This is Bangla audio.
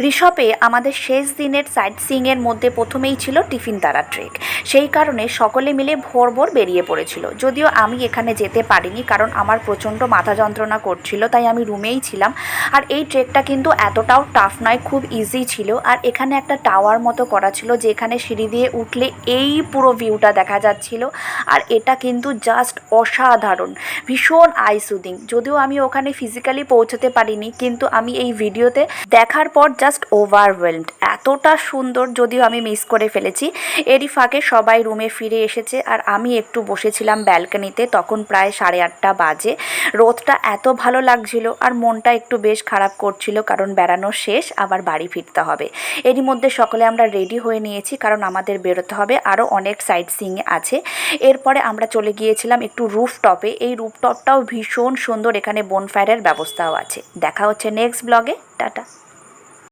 ঋষভে আমাদের শেষ দিনের সাইট সিইংয়ের মধ্যে প্রথমেই ছিল টিফিন তারা ট্রেক সেই কারণে সকলে মিলে ভোর ভোর বেরিয়ে পড়েছিল। যদিও আমি এখানে যেতে পারিনি, কারণ আমার প্রচণ্ড মাথা যন্ত্রণা করছিল, তাই আমি রুমেই ছিলাম। আর এই ট্রেকটা কিন্তু এতটাও টাফ নয়, খুব ইজি ছিল। আর এখানে একটা টাওয়ার মতো করা ছিল, যেখানে সিঁড়ি দিয়ে উঠলে এই পুরো ভিউটা দেখা যাচ্ছিল। আর এটা কিন্তু জাস্ট অসাধারণ, ভীষণ আই সুদিং যদিও আমি ওখানে ফিজিক্যালি পৌঁছতে পারিনি, কিন্তু আমি এই ভিডিওতে দেখার পর জাস্ট ওভারওয়েলমড এতটা সুন্দর যদিও আমি মিস করে ফেলেছি। এরই ফাঁকে সবাই রুমে ফিরে এসেছে আর আমি একটু বসেছিলাম ব্যালকনিতে তখন প্রায় সাড়ে আটটা বাজে। রোদটা এত ভালো লাগছিল আর মনটা একটু বেশ খারাপ করছিল কারণ বেড়ানো শেষ, আবার বাড়ি ফিরতে হবে। এরই মধ্যে সকলে আমরা রেডি হয়ে নিয়েছি কারণ আমাদের বেরোতে হবে। আরও অনেক সাইট সিং আছে। এরপরে আমরা চলে গিয়েছিলাম একটু রুফটপে এই রুফটপটাও ভীষণ সুন্দর। এখানে বনফায়ারের ব্যবস্থাও আছে। দেখা হচ্ছে নেক্সট ব্লগে টাটা।